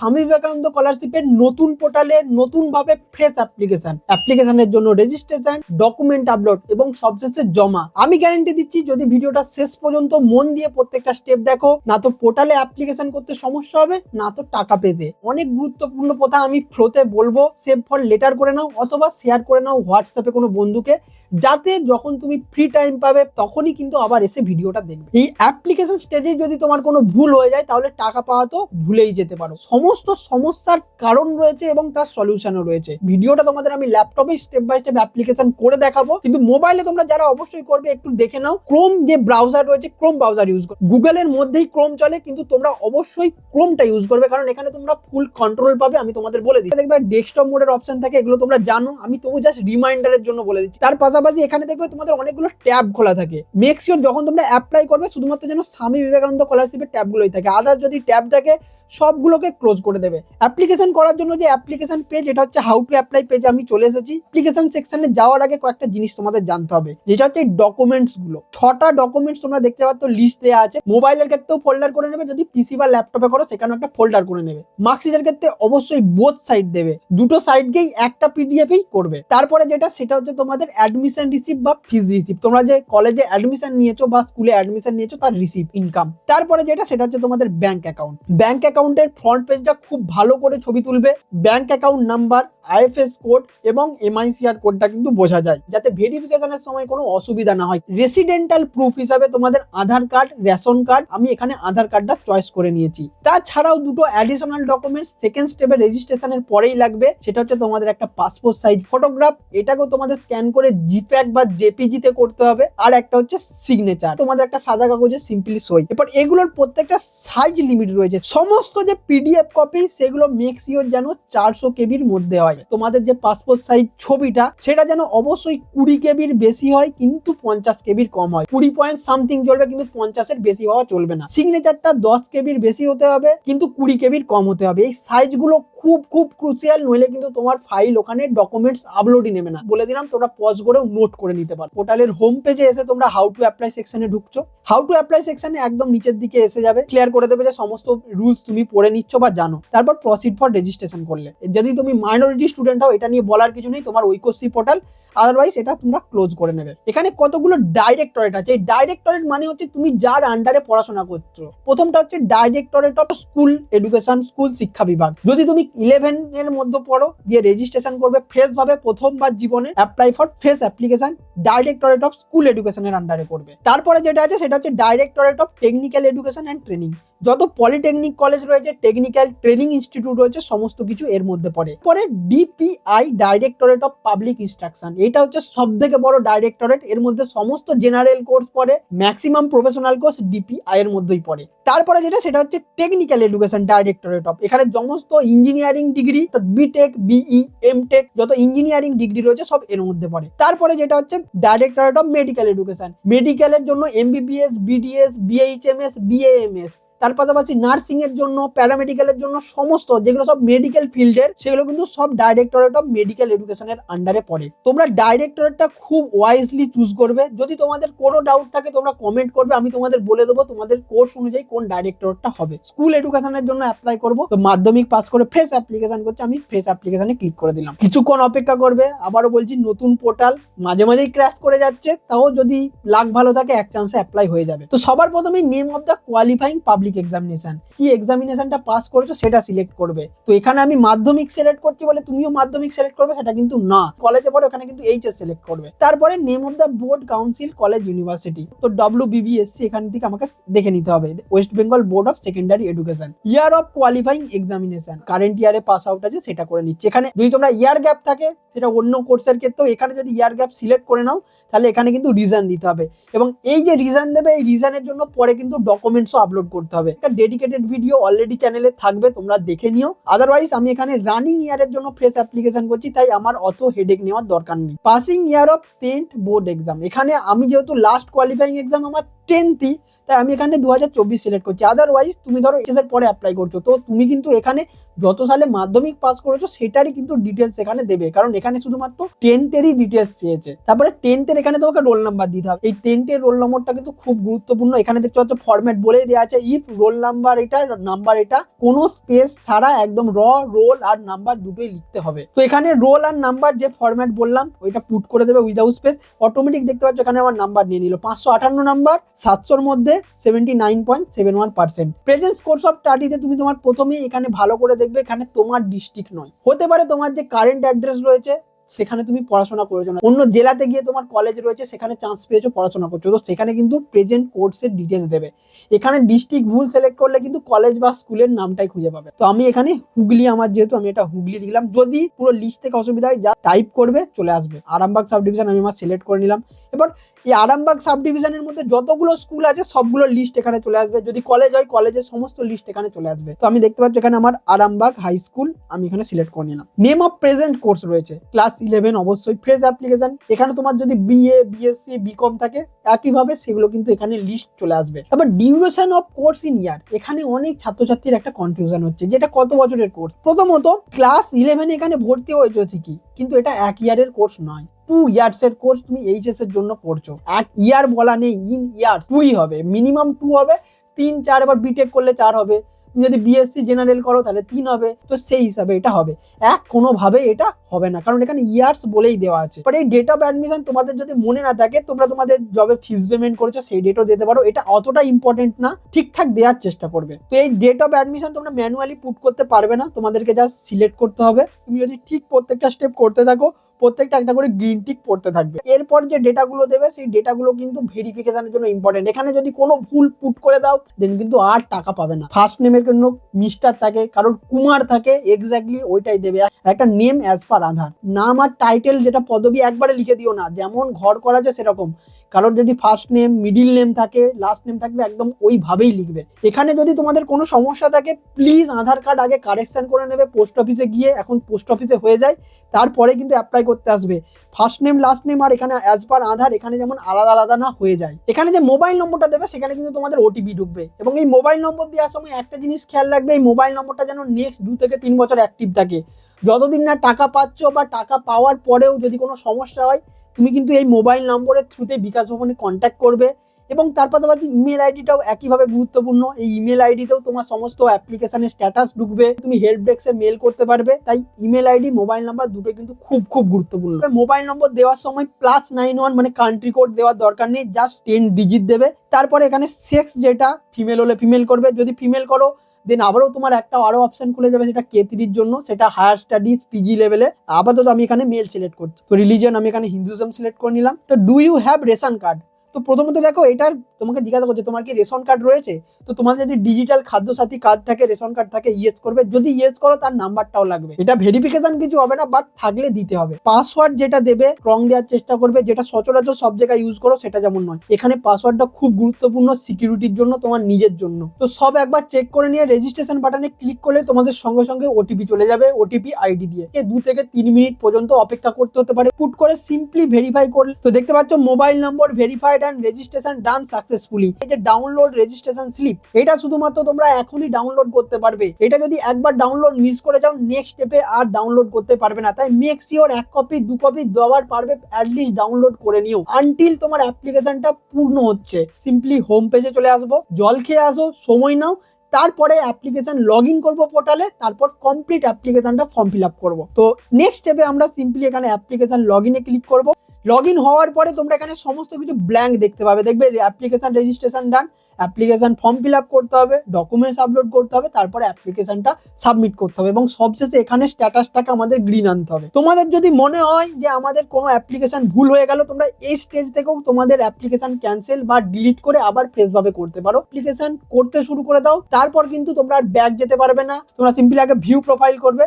স্বামী বিবেকানন্দ স্কলারশিপের নতুন পোর্টালে নতুন ভাবে ফ্রেশ অ্যাপ্লিকেশন অ্যাপ্লিকেশনের জন্য রেজিস্ট্রেশন ডকুমেন্ট আপলোড এবং সবশেষে জমা। আমি গ্যারান্টি দিচ্ছি, যদি ভিডিওটা শেষ পর্যন্ত মন দিয়ে প্রত্যেকটা স্টেপ দেখো, না তো পোর্টালে অ্যাপ্লিকেশন করতে সমস্যা হবে, না তো টাকা পেতে। অনেক গুরুত্বপূর্ণ কথা আমি ফ্লোতে বলব সেভ ফর লেটার করে নাও অথবা শেয়ার করে নাও হোয়াটসঅ্যাপে কোনো বন্ধুকে। যাতে যখন তুমি ফ্রি টাইম পাবে, তখনই কিন্তু আবার এসে ভিডিওটা দেখবে। এই অ্যাপ্লিকেশন স্টেজে যদি তোমার কোনো ভুল হয়ে যায়, তাহলে টাকা পাওয়া তো ভুলেই যেতে পারো। সমস্ত সমস্যার কারণ রয়েছে এবং তার সলিউশনও রয়েছে। ভিডিওটা তোমাদের আমি ল্যাপটপে স্টেপ বাই স্টেপ অ্যাপ্লিকেশন করে দেখাবো। কিন্তু মোবাইলে তোমরা যারা অবশ্যই করবে, একটু দেখে নাও। ক্রোম যে ব্রাউজার রয়েছে ক্রোম ব্রাউজার ইউজ করো গুগলের মধ্যেই ক্রোম চলে, কিন্তু তোমরা অবশ্যই ক্রোমটা ইউজ করবে। কারণ এখানে তোমরা ফুল কন্ট্রোল পাবে, আমি তোমাদের বলে দিই দেখবে ডেস্কটপ মোডের অপশন থাকে, এগুলো তোমরা জানো। আমি তবু জাস্ট রিমাইন্ডারের জন্য বলে দিচ্ছি। তার পাশাপাশি এখানে দেখবে তোমাদের অনেকগুলো ট্যাব খোলা থাকে। মেক শিওর যখন তোমরা অ্যাপ্লাই করবে, শুধুমাত্র যেন স্বামী বিবেকানন্দ স্কলারশিপের ট্যাবগুলোই থাকে। আদার যদি ট্যাব থাকে সবগুলোকে ক্লোজ করে দেবে। অ্যাপ্লিকেশন করার জন্য যে অ্যাপ্লিকেশন পেজ এটা হচ্ছে হাউ টু অ্যাপ্লাই পেজে আমি চলে এসেছি। অ্যাপ্লিকেশন সেকশনে যাওয়ার আগে কয়েকটা জিনিস তোমাদের জানতে হবে। যেটা হচ্ছে ডকুমেন্টসগুলো। ছটা ডকুমেন্টস তোমরা দেখতে পাচ্ছ লিস্ট দেওয়া আছে। মোবাইলের ক্ষেত্রেও ফোল্ডার করে নেবে, যদি পিসি বা ল্যাপটপে করো, সেখানেও একটা ফোল্ডার করে নেবে। মার্কশিটের ক্ষেত্রে অবশ্যই বোথ সাইড দেবে। দুটো সাইডকেই একটা পিডিএফেই করবে। তারপরে যেটা, সেটা হচ্ছে তোমাদের অ্যাডমিশন রিসিপ্ট বা ফিজ রিসিপ্ট তোমরা যে কলেজে অ্যাডমিশন নিয়েছো বা স্কুলে অ্যাডমিশন নিয়েছো, তার রিসিপ্ট ইনকাম তারপরে যেটা, সেটা হচ্ছে তোমাদের ব্যাংক অ্যাকাউন্ট ব্যাংক অ্যাকাউন্টের ফ্রন্ট পেজটা খুব ভালো করে ছবি তুলবে। Bank account number, IFS code এবং এমআইসিআর কোডটা কিন্তু বোঝা যায়, যাতে ভেরিফিকেশনের সময় কোনো অসুবিধা না হয়। রেসিডেন্টাল প্রুফ হিসাবে তোমাদের আধার কার্ড, রেশন কার্ড, আমি এখানে আধার কার্ডটা চয়েস করে নিয়েছি। তাছাড়াও দুটো অ্যাডিশনাল ডকুমেন্টস সেকেন্ড স্টেপে রেজিস্ট্রেশনের পরেই লাগবে। সেটা হচ্ছে তোমাদের একটা পাসপোর্ট সাইজ ফটোগ্রাফ এটাকেও তোমাদের স্ক্যান করে জিপ্যাক বা জেপিজিতে করতে হবে। আর একটা হচ্ছে সিগনেচার তোমাদের একটা সাদা কাগজে সিম্পলি সই। এরপর এগুলোর প্রত্যেকটা সাইজ লিমিট রয়েছে। সমস্ত যে পিডিএফ কপি সেগুলো মেক যেন চারশো কেবির মধ্যে হয়। তোমাদের যে পাসপোর্ট সাইজ ছবিটা, সেটা যেন অবশ্যই কুড়ি কেবির বেশি হয়, কিন্তু পঞ্চাশ কেবির কম হয়। কুড়ি পয়েন্ট সামথিং চলবে, কিন্তু পঞ্চাশের বেশি হওয়া চলবে না। সিগনেচারটা দশ কেবির বেশি হতে হবে, কিন্তু কুড়ি কেবির কম হতে হবে। এই সাইজগুলো খুব খুব ক্রুচিয়াল নইলে কিন্তু তোমার ফাইল ওখানে ডকুমেন্টস আপলোডই নেবে না। বলে দিলাম, তোমরা পজ করেও নোট করে নিতে পারো। পোর্টালের হোম পেজে এসে তোমরা হাউ টু অ্যাপ্লাই সেকশনে ঢুকছো। হাউ টু অ্যাপ্লাই সেকশনে একদম নিচের দিকে এসে যাবে। ক্লিয়ার করে দেবে যে সমস্ত রুলস তুমি পড়ে নিচ্ছ বা জানো, তারপর প্রসিড ফর রেজিস্ট্রেশন করলে। যদি তুমি মাইনরিটি স্টুডেন্ট হও, এটা নিয়ে বলার কিছু নেই, তোমার ঐকশ্রী পোর্টাল আদারওয়াইজ এটা তোমরা ক্লোজ করে নেবে। এখানে কতগুলো ডাইরেক্টরেট আছে? এই ডাইরেক্টরেট মানে হচ্ছে তুমি যার আন্ডারে পড়াশোনা করছ। প্রথমটা হচ্ছে directorate of school education school শিক্ষা বিভাগ। যদি তুমি ইলেভেন এর মধ্যে পড়ো, দিয়ে রেজিস্ট্রেশন করবে ফ্রেশ ভাবে প্রথমবার জীবনে apply for fresh application directorate of school এডুকেশনের আন্ডারে করবে তারপরে যেটা আছে, সেটা হচ্ছে directorate of technical education and training যত পলিটেকনিক কলেজ রয়েছে টেকনিক্যাল ট্রেনিং ইনস্টিটিউট রয়েছে, সমস্ত কিছু এর মধ্যে পড়ে। পরে DPI directorate of public instruction এটা হচ্ছে সব থেকে বড় ডাইরেক্টরেট এর মধ্যে সমস্ত জেনারেল কোর্স পড়ে ম্যাক্সিমাম প্রফেশনাল কোর্স ডিপিআই এর মধ্যেই পড়ে। তারপরে যেটা, সেটা হচ্ছে টেকনিক্যাল এডুকেশন ডাইরেক্টরেট অফ এখানে সমস্ত engineering degree B Tech BE M tech যত ইঞ্জিনিয়ারিং ডিগ্রি রয়েছে, সব এর মধ্যে পড়ে। তারপরে যেটা হচ্ছে ডাইরেক্টরেট অফ মেডিকেল এডুকেশন মেডিকেলের জন্য এমবিবিএস বিডিএস বিএইচএমএস বিএএমএস তার পাশাপাশি নার্সিং এর জন্য প্যারামেডিক্যালের জন্য সমস্ত যেগুলো সব মেডিকেল ফিল্ডের সেগুলো কিন্তু সব ডাইরেক্টরেট অফ মেডিকেল এডুকেশনের আন্ডারে পড়ে। তোমরা ডাইরেক্টরেটটা খুব ওয়াইজলি চুজ করবে। যদি তোমাদের কোনো ডাউট থাকে, তোমরা কমেন্ট করবে, আমি তোমাদের বলে দেবো তোমাদের কোর্স অনুযায়ী কোন ডাইরেক্টরেটটা হবে। স্কুল এডুকেশনের জন্য অ্যাপ্লাই করব। তো মাধ্যমিক পাস করে ফ্রেশ অ্যাপ্লিকেশন করছে, আমি ফ্রেশ অ্যাপ্লিকেশনে ক্লিক করে দিলাম। কিছুক্ষণ অপেক্ষা করবে, আবারও বলছি নতুন পোর্টাল মাঝে মাঝেই ক্র্যাশ করে যাচ্ছে, তাও যদি লাখ ভালো থাকে, এক চান্সে অ্যাপ্লাই হয়ে যাবে। তো সবার প্রথমে name of the qualifying public examination কি এক্সামিনেশনটা পাস করেছ সেটা সিলেক্ট করবে। তো এখানে আমি মাধ্যমিক সিলেক্ট করছি বলে তুমিও মাধ্যমিক সিলেক্ট করবে, সেটা কিন্তু না। কলেজে পড়ে ওখানে কিন্তু এইচএস সিলেক্ট করবে। তারপরে name of the board council college university তো ডব্লিউ বিবিএসসি এখান থেকে আমাকে দেখে নিতে হবে। West Bengal board of secondary education year of qualifying examination current ইয়ারে পাস আউট আছে, সেটা করে নিচ্ছে। এখানে যদি তোমরা ইয়ার গ্যাপ থাকে, সেটা অন্য কোর্সের ক্ষেত্রেও এখানে যদি ইয়ার গ্যাপ সিলেক্ট করে নাও, তাহলে এখানে কিন্তু রিজন দিতে হবে। এবং এই যে রিজন দেবে, এই রিজনের জন্য পরে কিন্তু ডকুমেন্টসও আপলোড করতে হবে। একটা ডেডিকেটেড ভিডিও অলরেডি চ্যানেলে থাকবে, তোমরা দেখে নিও। আদারওয়াইজ আমি এখানে রানিং ইয়ারের জন্য ফ্রেশ অ্যাপ্লিকেশন করছি, তাই আমার অত হেডেক নেওয়ার দরকার নেই। Passing year of tenth board exam এখানে আমি যেহেতু লাস্ট কোয়ালিফাইং এক্সাম আমার টেন্থই তাই আমি এখানে দু হাজার চব্বিশ সিলেক্ট করছি। আদারওয়াইজ তুমি ধরো এসএসের পরে অ্যাপ্লাই করছ। তো তুমি কিন্তু এখানে যত সালে মাধ্যমিক পাস করেছ, সেটারই কিন্তু ডিটেলস এখানে দেবে। কারণ এখানে শুধুমাত্র টেন্থেরই ডিটেলস চেয়েছে। তারপরে টেন্থের এখানে তোমাকে রোল নাম্বার দিতে হবে। এই টেন্থের রোল নম্বরটা কিন্তু খুব গুরুত্বপূর্ণ। এখানে দেখতে পাচ্ছ ফরম্যাট বলে দেওয়া আছে ইফ রোল নাম্বার এটা নাম্বার এটা, কোনো স্পেস ছাড়া একদম র রোল আর নাম্বার দুটোই লিখতে হবে। তো এখানে রোল আর নাম্বার যে ফরম্যাট বললাম, ওইটা পুট করে দেবে উইদাউট স্পেস অটোমেটিক দেখতে পাচ্ছ, এখানে আমার নাম্বার নিয়ে নিল। পাঁচশো আটান্ন নাম্বার সাতশোর মধ্যে seventy nine point seven one percent presence course of স্টাডিতে তুমি তোমার প্রথমেই এখানে ভালো করে দেখবে এখানে তোমার ডিস্ট্রিক্ট নয়। হতে পারে তোমার যে কারেন্ট অ্যাড্রেস রয়েছে সেখানে তুমি পড়াশোনা করেছ না। অন্য জেলাতে গিয়ে তোমার কলেজ রয়েছে, সেখানে চান্স পেয়েছ, পড়াশোনা করছ। তো সেখানে কিন্তু প্রেজেন্ট কোর্সের ডিটেলস দেবে। এখানে ডিস্ট্রিক্ট ভুল সিলেক্ট করলে কিন্তু কলেজ বা স্কুলের নামটাই খুঁজে পাবে। তো আমি এখানে হুগলি আমার যেহেতু, আমি এটা হুগলি দিলাম। যদি পুরো লিস্ট থেকে অসুবিধা হয় যা টাইপ করবে, চলে আসবে। আরামবাগ সাব ডিভিশন আমি আমার সিলেক্ট করে নিলাম। এবার এই আরামবাগ সাব ডিভিশনের মধ্যে যতগুলো স্কুল আছে, সবগুলো লিস্ট এখানে চলে আসবে। যদি কলেজ হয় কলেজের সমস্ত লিস্ট এখানে চলে আসবে। তো আমি দেখতে পাচ্ছি, এখানে আমার আরামবাগ হাই স্কুল আমি এখানে সিলেক্ট করে নিলাম। নেম অফ প্রেজেন্ট কোর্স রয়েছে। ক্লাস ইলেভেন অবশ্যই ফ্রেজ অ্যাপ্লিকেশন এখানে তোমার যদি বিএ বিএসসি বিকম থাকে, একইভাবে সেগুলো কিন্তু এখানে লিস্ট চলে আসবে। তারপর duration of course in year এখানে অনেক ছাত্রছাত্রীর একটা কনফিউশন হচ্ছে, যেটা কত বছরের কোর্স প্রথমত ক্লাস ইলেভেন এখানে ভর্তি হয়েছে ঠিকই, কিন্তু এটা এক ইয়ারের কোর্স নয়। টু ইয়ার্স এর কোর্স তুমি এইচএস এর জন্য পড়ছো এক ইয়ার বলা নেই ইন ইয়ার টুই হবে মিনিমাম টু হবে, তিন, চার এবার বিটেক করলে চার হবে। তুমি যদি বিএসসি জেনারেল করো, তাহলে তিন হবে। তো সেই হিসাবে এটা হবে। এক, কোনোভাবে এটা হবে না। কারণ এখানে ইয়ার্স বলেই দেওয়া আছে। বাট এই ডেট অফ অ্যাডমিশন তোমাদের যদি মনে না থাকে, তোমরা তোমাদের জবে ফিস পেমেন্ট করেছ, সেই ডেটও দিতে পারো। এটা অতটা ইম্পর্টেন্ট না। ঠিকঠাক দেওয়ার চেষ্টা করবে। তো এই ডেট অফ অ্যাডমিশন তোমরা ম্যানুয়ালি পুট করতে পারবে না। তোমাদেরকে জাস্ট সিলেক্ট করতে হবে। তুমি যদি ঠিক প্রত্যেকটা স্টেপ করতে থাকো প্রত্যেকটা একটা করে গ্রিন টিক পড়তে থাকবে। এরপর যে ডেটাগুলো দেবে, সেই ডেটাগুলো কিন্তু ভেরিফিকেশনের জন্য ইম্পর্টেন্ট এখানে যদি কোনো ভুল পুট করে দাও দেন কিন্তু আর টাকা পাবে না। ফার্স্ট নেমের জন্য মিস্টার থাকে, কারণ কুমার থাকে এক্স্যাক্টলি ওইটাই দেবে। একটা নেম অ্যাজ পার আধার। নাম আর টাইটেল যেটা পদবি একবারে লিখে দিও না, যেমন ঘর করা আছে সেরকম। কারোর যদি ফার্স্ট নেম মিডিল নেম থাকে লাস্ট নেম থাকবে, একদম ওইভাবেই লিখবে। এখানে যদি তোমাদের কোনো সমস্যা থাকে প্লিজ আধার কার্ড আগে কারেকশন করে নেবে পোস্ট অফিসে গিয়ে এখন পোস্ট অফিসে হয়ে যায়। তারপরে কিন্তু অ্যাপ্লাই করতে আসবে। ফার্স্ট নেম লাস্ট নেম আর এখানে অ্যাজ পার আধার, এখানে যেমন আলাদা আলাদা না হয়ে যায়। এখানে যে মোবাইল নম্বরটা দেবে, সেখানে কিন্তু তোমাদের ওটিপি ঢুকবে। এবং এই মোবাইল নম্বর দেওয়ার সময় একটা জিনিস খেয়াল রাখবে, এই মোবাইল নম্বরটা যেন নেক্সট দু থেকে তিন বছর অ্যাক্টিভ থাকে। যতদিন না টাকা পাচ্ছ বা টাকা পাওয়ার পরেও যদি কোনো সমস্যা হয় তুমি কিন্তু এই মোবাইল নম্বরের থ্রুতে বিকাশ ভবনে কন্ট্যাক্ট করবে এবং তার পাশাপাশি ইমেল আইডিটাও একইভাবে গুরুত্বপূর্ণ। এই ইমেল আইডিতেও তোমার সমস্ত অ্যাপ্লিকেশনের স্ট্যাটাস ঢুকবে, তুমি হেল্প ডেস্কে মেল করতে পারবে। তাই ইমেল আইডি মোবাইল নাম্বার দুটো কিন্তু খুব খুব গুরুত্বপূর্ণ। মোবাইল নম্বর দেওয়ার সময় প্লাস নাইন ওয়ান মানে কান্ট্রি কোড দেওয়ার দরকার নেই জাস্ট টেন ডিজিট দেবে। তারপরে এখানে সেক্স যেটা ফিমেল হলে ফিমেল করবে। যদি ফিমেল করো দেন আবারও তোমার একটা আরও অপশান খুলে যাবে, সেটা কে থ্রির জন্য। সেটা হায়ার স্টাডিজ পিজি লেভেলে আপাতত আমি এখানে মেল সিলেক্ট করছি। তো রিলিজন আমি এখানে হিন্দুজম সিলেক্ট করে নিলাম। তো do you have ration card তো প্রথমত দেখো, এটার তোমাকে জিজ্ঞাসা করছে, তোমার কি রেশন কার্ড রয়েছে? তো তোমার যদি ডিজিটাল খাদ্য সাথী কার্ড থাকে, রেশন কার্ড থাকে, ইয়েস করবে। যদি ইয়েস করো, তার নাম্বারটাও লাগবে। এটা ভেরিফিকেশন কিছু হবে না বাট থাকলে দিতে হবে। পাসওয়ার্ড যেটা দেবে রং দেওয়ার চেষ্টা করবে, যেটা সচরাচর সব জায়গায় ইউজ করো, সেটা যেমন নয়। এখানে পাসওয়ার্ডটা খুব গুরুত্বপূর্ণ সিকিউরিটির জন্য, তোমার নিজের জন্য। তো সব একবার চেক করে নিয়ে রেজিস্ট্রেশন বাটনে ক্লিক করলে তোমাদের সঙ্গে সঙ্গে ওটিপি চলে যাবে ওটিপি আইডি দিয়ে। দু থেকে তিন মিনিট পর্যন্ত অপেক্ষা করতে হতে পারে। পুট করে সিম্পলি ভেরিফাই করলে তো দেখতে পাচ্ছ mobile number verified and registration done successfully এই যে ডাউনলোড রেজিস্ট্রেশন স্লিপ এটা শুধুমাত্র তোমরা এখনই ডাউনলোড করতে পারবে। এটা যদি একবার ডাউনলোড মিস করে যাও নেক্সট স্টেপে আর ডাউনলোড করতে পারবে না। তাই মেক শিওর এক কপি দু কপি দেওয়ার পারবে অ্যাটলিস্ট ডাউনলোড করে নিও। আনটিল তোমার অ্যাপ্লিকেশনটা পূর্ণ হচ্ছে। সিম্পলি হোম পেজে চলে আসব, জল খেয়ে আসো, সময় নাও, তারপরে অ্যাপ্লিকেশন লগ ইন করব পোর্টালে তারপর কমপ্লিট অ্যাপ্লিকেশনটা ফর্ম ফিল আপ করব। তো নেক্সট স্টেপে আমরা সিম্পলি এখানে অ্যাপ্লিকেশন লগ ইনে ক্লিক করব। লগ ইন হওয়ার পরে তোমরা এখানে সমস্ত কিছু ব্ল্যাঙ্ক দেখতে পাবে। দেখবে application registration done application form fill up করতে হবে ডকুমেন্টস আপলোড করতে হবে, তারপরে অ্যাপ্লিকেশনটা সাবমিট করতে হবে এবং সবশেষে এখানে স্ট্যাটাসটাকে আমাদের গ্রিন আনতে হবে। তোমাদের যদি মনে হয় যে আমাদের কোনো অ্যাপ্লিকেশন ভুল হয়ে গেল, তোমরা এই স্টেজ থেকেও তোমাদের অ্যাপ্লিকেশন ক্যান্সেল বা ডিলিট করে আবার ফ্রেশভাবে করতে পারো। অ্যাপ্লিকেশন করতে শুরু করে দাও, তারপর কিন্তু তোমরা আর ব্যাক যেতে পারবে না। তোমরা সিম্পলি আগে ভিউ প্রোফাইল করবে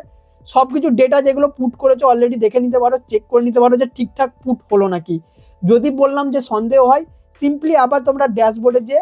সবকিছু ডেটা যেগুলো পুট করেছ অলরেডি দেখে নিতে পারো চেক করে নিতে পারো যে ঠিকঠাক পুট হলো নাকি। যদি বললাম যে সন্দেহ হয় সিম্পলি আবার তোমরা ড্যাশবোর্ডে যে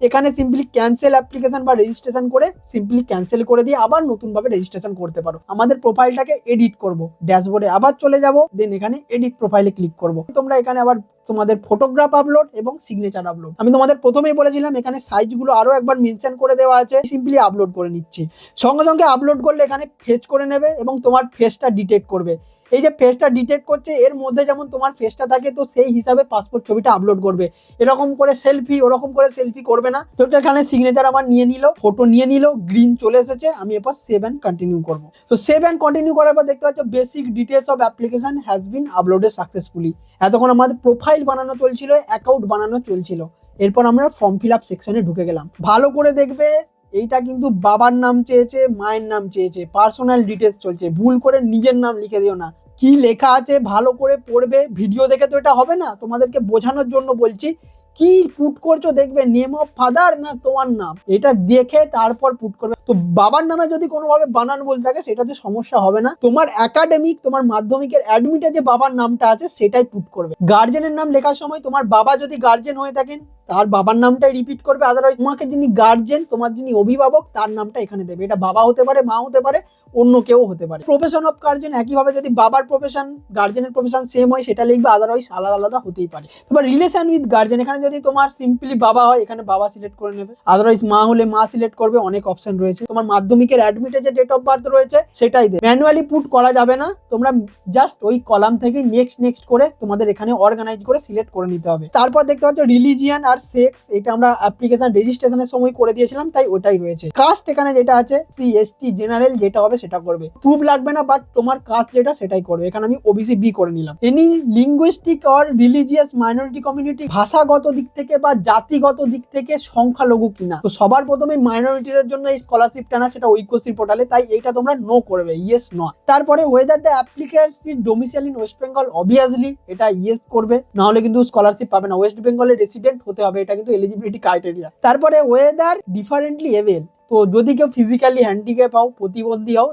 এখানে সিম্পলি ক্যান্সেল অ্যাপ্লিকেশন বা রেজিস্ট্রেশন করে সিম্পলি ক্যান্সেল করে দিয়ে আবার নতুনভাবে রেজিস্ট্রেশন করতে পারো। আমাদের প্রোফাইলটাকে এডিট করব। ড্যাশবোর্ডে আবার চলে যাব দেন এখানে এডিট প্রোফাইলে ক্লিক করব। তোমরা এখানে আবার তোমাদের ফটোগ্রাফ আপলোড এবং সিগনেচার আপলোড আমি তোমাদের প্রথমেই বলেছিলাম, এখানে সাইজগুলো আরও একবার মেনশন করে দেওয়া আছে সিম্পলি আপলোড করে নিচ্ছি। সঙ্গে সঙ্গে আপলোড করলে এখানে ফেচ করে নেবে এবং তোমার ফেসটা ডিটেক্ট করবে। এই যে ফেসটা ডিটেক্ট করছে, এর মধ্যে যেমন তোমার ফেসটা থাকে, তো সেই হিসাবে পাসপোর্ট ছবিটা আপলোড করবে। এরকম করে সেলফি ওরকম করে সেলফি করবে না। তো এখানে সিগনেচার আমার নিয়ে নিল ফটো নিয়ে নিল গ্রিন চলে এসেছে, আমি এরপর সেভ অ্যান্ড কন্টিনিউ করব। তো সেভ অ্যান্ড কন্টিনিউ করার পর দেখতে পাচ্ছ basic details of application has been uploaded successfully এতক্ষণ আমাদের প্রোফাইল বানানো চলছিল অ্যাকাউন্ট বানানো চলছিল। এরপর আমরা ফর্ম ফিল আপ সেকশনে ঢুকে গেলাম। ভালো করে দেখবে এইটা কিন্তু বাবার নাম চেয়েছে, মায়ের নাম চেয়েছে পার্সোনাল ডিটেলস চলছে। ভুল করে নিজের নাম লিখে দিও না। কি লেখা আছে ভালো করে পড়বে ভিডিও দেখে তো এটা হবে না। তোমাদেরকে বোঝানোর জন্য বলছি কি পুট করছ দেখবে? নেম অফ ফাদার না তোমার নাম? এটা দেখে তারপর পুট করবে। তো বাবার নামে যদি কোনোভাবে বানান বলতে থাকে, সেটাতে সমস্যা হবে না। তোমার একাডেমিক তোমার মাধ্যমিকের অ্যাডমিটে যে বাবার নামটা আছে, সেটাই পুট করবে। গার্জেনের নাম লেখার সময় তোমার বাবা যদি গার্জেন হয়ে থাকেন, তার বাবার নামটাই রিপিট করবে। আদারওয়াইজ তোমাকে যিনি গার্জেন তোমার যিনি অভিভাবক, তার নামটা এখানে দেবে। এটা বাবা হতে পারে, মা হতে পারে অন্য কেউ হতে পারে। প্রফেশন অফ গার্জেন একইভাবে যদি বাবার প্রফেশন গার্জেনের প্রফেশন সেম হয়, সেটা লিখবে আদারওয়াইজ আলাদা আলাদা হতেই পারে। তোমার রিলেশন উইথ গার্জেন এখানে যদি তোমার সিম্পলি বাবা হয়, এখানে বাবা সিলেক্ট করে নেবে। আদারওয়াইজ মা হলে মা সিলেক্ট করবে, অনেক অপশন রয়েছে। তোমার মাধ্যমিকের অ্যাডমিটে যে ডেট অফ বার্থ রয়েছে, সেটাই দেবে। ম্যানুয়ালি পুট করা যাবে না, তোমরা জাস্ট ওই কলাম থেকে নেক্সট নেক্সট করে তোমাদের এখানে অর্গানাইজ করে সিলেক্ট করে নিতে হবে। তারপর দেখতে পাচ্ছ রিলিজিয়ান আর সেক্স এটা আমরা অ্যাপ্লিকেশন রেজিস্ট্রেশনের সময় করে দিয়েছিলাম, তাই ওটাই রয়েছে। কাস্ট এখানে যেটা আছে সি এস টি জেনারেল যেটা হবে সেটা করবে। প্রুফ লাগবে না বাট তোমার কাস্ট যেটা সেটাই করবে। এখানে আমি ওবিসি বি করে নিলাম। Any linguistic or religious minority community ভাষাগত দিক থেকে বা জাতিগত দিক থেকে সংখ্যালঘু কিনা? তো সবার প্রথমে মাইনরিটিদের জন্য এই স্কলারশিপ টানা সেটা ঐক্যশ্রী পোর্টালে তাই এইটা তোমরা নো করবে ইয়েস নয় তারপরে whether the applicant domicile in West Bengal obviously এটা ইয়েস করবে না হলে কিন্তু স্কলারশিপ পাবে না। ওয়েস্ট বেঙ্গলের রেসিডেন্ট হতে হবে, এটা কিন্তু এলিজিবিলিটি ক্রাইটেরিয়া তারপরে ওয়েদার ডিফারেন্টলি এভেল তো যদি কেউ ফিজিক্যালি হ্যান্ডিক্যাপ হও, প্রতিবন্ধী হও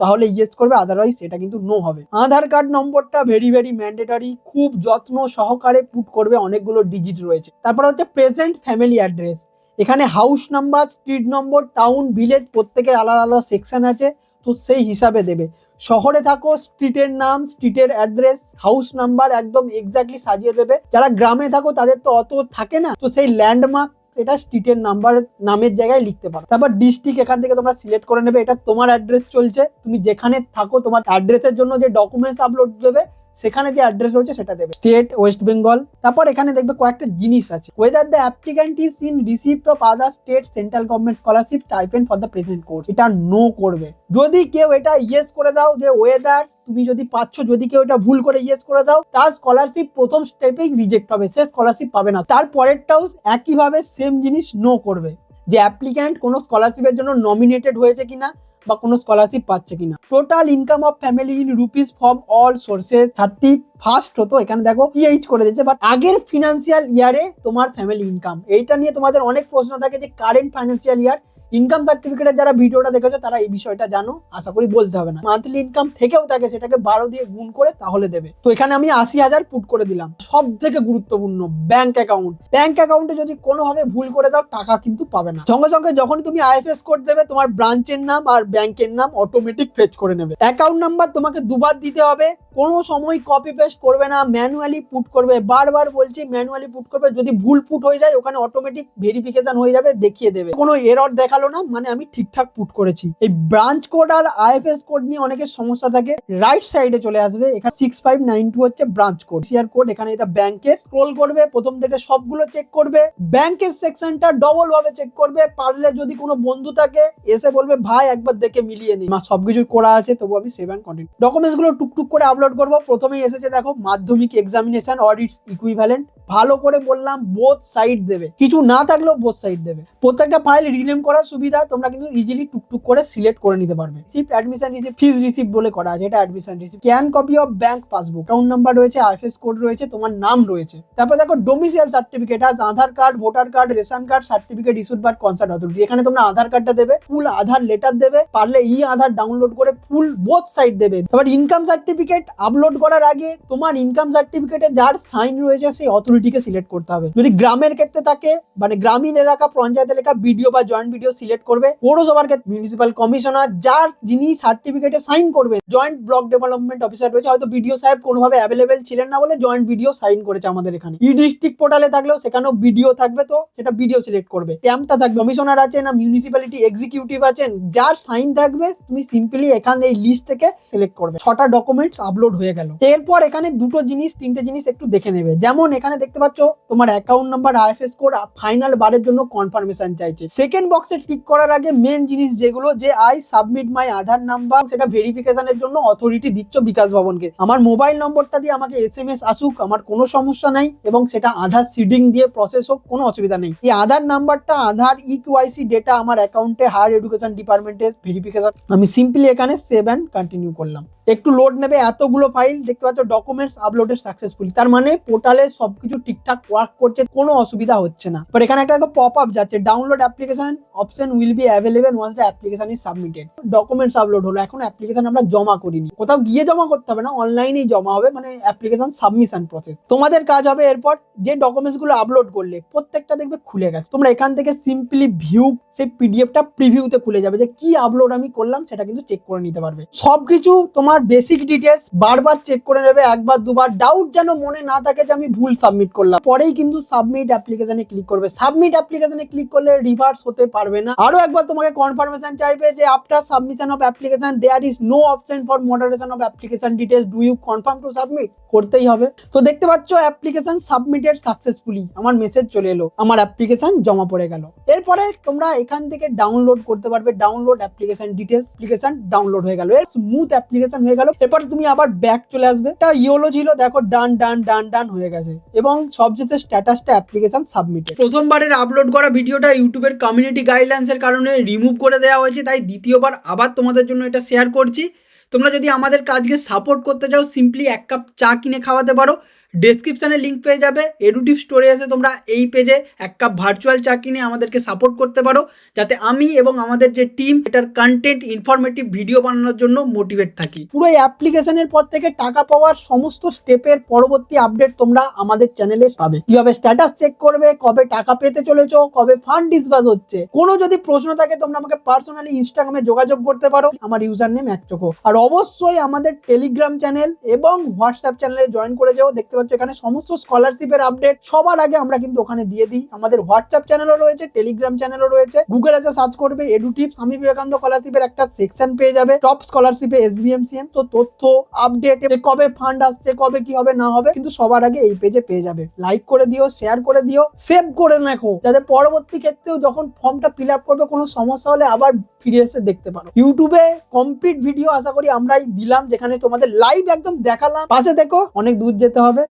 তাহলে ইয়েস করবে আদারওয়াইজ এটা কিন্তু নো হবে। আধার কার্ড নম্বরটা ভেরি ভেরি ম্যান্ডেটরি খুব যত্ন সহকারে পুট করবে, অনেকগুলো ডিজিট রয়েছে। তারপর হচ্ছে প্রেজেন্ট ফ্যামিলি অ্যাড্রেস এখানে house number street number town village প্রত্যেকের আলাদা আলাদা সেকশন আছে, তো সেই হিসাবে দেবে। শহরে থাকো স্ট্রিটের নাম স্ট্রিটের অ্যাড্রেস হাউস নাম্বার একদম এক্স্যাক্টলি সাজিয়ে দেবে। যারা গ্রামে থাকো, তাদের তো অত থাকে না। তো সেই ল্যান্ডমার্ক এটা স্ট্রিটের নাম্বার নামের জায়গায় লিখতে পারো। তারপর ডিস্ট্রিক্ট এখান থেকে তোমরা সিলেক্ট করে নেবে, এটা তোমার অ্যাড্রেস চলছে। তুমি যেখানে থাকো তোমার অ্যাড্রেসের জন্য যে ডকুমেন্টস আপলোড দেবে সেখানে যে অ্যাড্রেস রয়েছে সেটা দেবে। স্টেট ওয়েস্ট বেঙ্গল তারপর এখানে দেখবে কয়েকটা জিনিস আছে। Whether the applicant is in receipt of other state central government scholarship stipend for the present course এটা নো করবে। যদি কেউ এটা ইয়েস করে দাও, যে ওয়েদার তুমি যদি পাচ্ছ, যদি কেউ এটা ভুল করে ইয়েস করে দাও, তার স্কলারশিপ প্রথম স্টেপেই রিজেক্ট হবে, সে স্কলারশিপ পাবে না। তার পরেরটাও একইভাবে সেম জিনিস নো করবে। যে অ্যাপ্লিক্যান্ট কোনো স্কলারশিপের জন্য নমিনেটেড হয়েছে কিনা বা কোনো স্কলারশিপ পাচ্ছে কিনা। Total income of family in rupees from all sources thirty first হতো, এখানে দেখো পিএইচ করে দিচ্ছে বাট আগের ফিনান্সিয়াল ইয়ারে তোমার ফ্যামিলি ইনকাম এইটা নিয়ে তোমাদের অনেক প্রশ্ন থাকে যে কারেন্ট ফাইন্যান্সিয়াল ইয়ার ইনকাম সার্টিফিকেটের যারা ভিডিওটা দেখেছ, তারা এই বিষয়টা জানো। আশা করি বলতে হবে না। মান্থলি ইনকাম থেকেও থাকে সেটাকে বারো দিয়ে গুণ করে তাহলে দেবে। তো এখানে আমি আশি হাজার পুট করে দিলাম। সব থেকে গুরুত্বপূর্ণ ব্যাংক অ্যাকাউন্ট ব্যাংক অ্যাকাউন্টে যদি কোনোভাবে ভুল করে দাও, টাকা কিন্তু পাবে না। সঙ্গে সঙ্গে যখনই তুমি আইএফএস কোড দেবে, তোমার ব্রাঞ্চের নাম আর ব্যাংকের নাম অটোমেটিক ফেচ করে নেবে। অ্যাকাউন্ট নাম্বার তোমাকে দুবার দিতে হবে। কোনো সময় কপি পেস্ট করবে না ম্যানুয়ালি পুট করবে। বারবার বলছি ম্যানুয়ালি পুট করবে। যদি ভুল পুট হয়ে যায়, ওখানে অটোমেটিক ভেরিফিকেশন হয়ে যাবে, দেখিয়ে দেবে। কোনো এরর দেখাল না মানে আমি ঠিকঠাক পুট করেছি। এই ব্রাঞ্চ কোড আর আইএফএস কোড নিয়ে অনেকের সমস্যা থাকে। রাইট সাইডে চলে আসবে, এখানে সিক্স ফাইভ নাইন টু হচ্ছে ব্রাঞ্চ কোড সিআর কোড এখানে এটা ব্যাংকের স্ক্রোল করবে, প্রথম থেকে সবগুলো চেক করবে। ব্যাংকের সেকশনটা ডবল ভাবে চেক করবে। পারলে যদি কোনো বন্ধু থাকে, এসে বলবে, ভাই, একবার দেখে মিলিয়ে নি। সবকিছু করা আছে তবু আমি সেভেন কন্টিনিউ ডকুমেন্টসগুলো টুকটুক করে আপলোড করব। প্রথমেই এসেছে, দেখো, মাধ্যমিক এক্সামিনেশন অডিটস ইকুইভ্যালেন্ট ভালো করে বললাম বোথ সাইড দেবে। কিছু না থাকলেও বোথ সাইড দেবে। প্রত্যেকটা ফাইল রিনেম করার সুবিধা তোমরা কিন্তু ইজিলি টুকটুক করে সিলেক্ট করে নিতে পারবে। Receipt admission receipt fees receipt বলে করা আছে, এটা admission receipt can copy of bank passbook account number রয়েছে আইএফএস কোড রয়েছে, তোমার নাম রয়েছে। তারপর দেখো ডোমিসিয়াল সার্টিফিকেট আজ Aadhaar card voter card ration card certificate issued by concerned authority এখানে তোমরা আধার কার্ডটা দেবে ফুল আধার লেটার দেবে, পারলে ই আধার ডাউনলোড করে ফুল বোথ সাইড দেবে। তারপর ইনকাম সার্টিফিকেট আপলোড করার আগে তোমার ইনকাম সার্টিফিকেটে যার সাইন রয়েছে, সেই অথরিটিকে সিলেক্ট করতে হবে। যদি গ্রামের ক্ষেত্রে থাকে মানে গ্রামীণ এলাকা, পঞ্চায়েত এলাকা বিডিও বা জয়েন্ট বিডিও সিলেক্ট করবে পৌরসভার ক্ষেত্রে মিউনিসিপাল কমিশনার যার যিনি সার্টিফিকেটে সাইন করবে। জয়েন্ট ব্লক ডেভেলপমেন্ট অফিসার রয়েছে। হয়তো বিডিও সাহেব কোনোভাবে অ্যাভেলেবেল ছিলেন না বলে জয়েন্ট বিডিও সাইন করেছে আমাদের এখানে। ই ডিস্ট্রিক্ট পোর্টালে থাকলেও সেখানেও বিডিও থাকবে তো সেটা বিডিও সিলেক্ট করবে। ট্যাম্পটা থাকবে। কমিশনার আছে না মিউনিসিপ্যালিটি এক্সিকিউটিভ আছেন, যার সাইন থাকবে, তুমি সিম্পলি এখানে এই লিস্ট থেকে সিলেক্ট করবে। ছটা ডকুমেন্টস আপলোড হয়ে গেল। এরপর এখানে দুটো জিনিস, তিনটে জিনিস একটু দেখে নেবে। যেমন এখানে দেখতে পাচ্ছ, তোমার account number IFS code final বারের জন্য কনফার্মেশন চাইছে। সেকেন্ড বক্সে টিক করার আগে মেন জিনিস যেগুলো যে I submit my Aadhaar number সেটা ভেরিফিকেশনের জন্য অথরিটি দিচ্ছ বিকাশ ভবনকে। আমার মোবাইল নম্বরটা দিয়ে আমাকে এস এম এস আসুক, আমার কোনো সমস্যা নাই, এবং সেটা আধার সিডিং দিয়ে প্রসেস হোক, কোনো অসুবিধা নেই। এই আধার নাম্বারটা আধার ই কিউআইসি ডেটা আমার অ্যাকাউন্টে হায়ার এডুকেশন ডিপার্টমেন্টের ভেরিফিকেশন আমি সিম্পলি এখানে সেভ অ্যান্ড কন্টিনিউ করলাম। একটু লোড নেবে এতগুলো ফাইল দেখতে পাচ্ছ ডকুমেন্টস আপলোডেড সাকসেসফুলি তার মানে পোর্টালে সবকিছু ঠিকঠাক ওয়ার্ক করছে, কোনো অসুবিধা হচ্ছে না। বাট এখানে একটা পপ আপ যাচ্ছে download application option will be available once the application is submitted documents upload হলো, এখন অ্যাপ্লিকেশন আমরা জমা করিনি। কোথাও গিয়ে জমা করতে হবে না অনলাইনেই জমা হবে মানে অ্যাপ্লিকেশন সাবমিশন প্রসেস তোমাদের কাজ হবে এরপর যে ডকুমেন্টসগুলো আপলোড করলে, প্রত্যেকটা দেখবে খুলে গেছে। তোমরা এখান থেকে সিম্পলি ভিউ সেই পিডিএফটা প্রিভিউতে খুলে যাবে যে কি আপলোড আমি করলাম, সেটা কিন্তু চেক করে নিতে পারবে। সবকিছু তোমার বেসিক ডিটেলস বারবার চেক করে নেবে, একবার, দুবার। ডাউট যেন মনে না থাকে যে আমি ভুল সাবমিট করলাম। পরেই কিন্তু সাবমিট অ্যাপ্লিকেশনে ক্লিক করবে। সাবমিট অ্যাপ্লিকেশনে ক্লিক করলে রিভার্স হতে পারবে না। আরও একবার তোমাকে কনফার্মেশন চাইবে যে after submission of application there is no option for moderation of application details do you confirm to submit করতেই হবে। তো দেখতে পাচ্ছ অ্যাপ্লিকেশন সাবমিটেড সাকসেসফুলি আমার মেসেজ চলে এলো। আমার অ্যাপ্লিকেশন জমা পড়ে গেল। এরপরে তোমরা এখান থেকে ডাউনলোড করতে পারবে। Download application details application download হয়ে গেল। এর স্মুথ অ্যাপ্লিকেশন হয়ে গেল। এরপর তুমি আবার ব্যাক চলে আসবে। এটা ইয়োলো ছিল, দেখো ডান ডান ডান ডান হয়ে গেছে। এবং সবচেয়ে স্ট্যাটাসটা অ্যাপ্লিকেশন সাবমিটেড প্রথমবারের আপলোড করা ভিডিওটা ইউটিউবের কমিউনিটি গাইডলাইন্সের কারণে রিমুভ করে দেওয়া হয়েছে। তাই দ্বিতীয়বার আবার তোমাদের জন্য এটা শেয়ার করছি। তোমরা যদি আমাদের কাজকে সাপোর্ট করতে চাও সিম্পলি এক কাপ চা কিনে খাওয়াতে পারো। ডেসক্রিপশানে লিঙ্ক পেয়ে যাবে। এডুটিভ স্টোরে এসে তোমরা এই পেজে এক কাপ ভার্চুয়াল চা কিনে আমাদেরকে সাপোর্ট করতে পারো, যাতে আমি এবং আমাদের যে টিম এটার কন্টেন্ট ইনফরমেটিভ ভিডিও বানানোর জন্য মোটিভেট থাকি। পুরো এই অ্যাপ্লিকেশনের পর থেকে টাকা পাওয়ার সমস্ত স্টেপের পরবর্তী আপডেট তোমরা আমাদের চ্যানেলে পাবে। কীভাবে স্ট্যাটাস চেক করবে, কবে টাকা পেতে চলেছো, কবে ফান্ড ডিসবাস হচ্ছে, কোনো যদি প্রশ্ন থাকে, তোমরা আমাকে পার্সোনালি ইনস্টাগ্রামে যোগাযোগ করতে পারো। আমার ইউজার নেম একচোখো। আর অবশ্যই আমাদের টেলিগ্রাম চ্যানেল এবং হোয়াটসঅ্যাপ চ্যানেলে জয়েন করে যাও, দেখতে পাচ্ছ এখানে সমস্ত স্কলারশিপের আপডেট সবার আগে আমরা কিন্তু ওখানে দিয়ে দিই। আমাদের হোয়াটসঅ্যাপ চ্যানেলও রয়েছে টেলিগ্রাম চ্যানেলও রয়েছে। গুগল আছে সার্চ করবে এডুটিভ স্বামী বিবেকানন্দ স্কলারশিপের একটা সেকশন পেয়ে যাবে। টপ স্কলারশিপে এস এম তো তথ্য আপডেট কবে ফান্ড আসছে, কবে কি হবে, না হবে, কিন্তু সবার আগে এই পেজে পেয়ে যাবে। লাইক করে দিও শেয়ার করে দিও সেভ করে রাখো, যাতে পরবর্তী ক্ষেত্রেও যখন ফর্মটা ফিল আপ করবে, কোনো সমস্যা হলে আবার ফিরে এসে দেখতে পারো। ইউটিউবে কমপ্লিট ভিডিও আশা করি আমরাই দিলাম, যেখানে তোমাদের লাইভ একদম দেখালাম। পাশে দেখো, অনেক দূর যেতে হবে।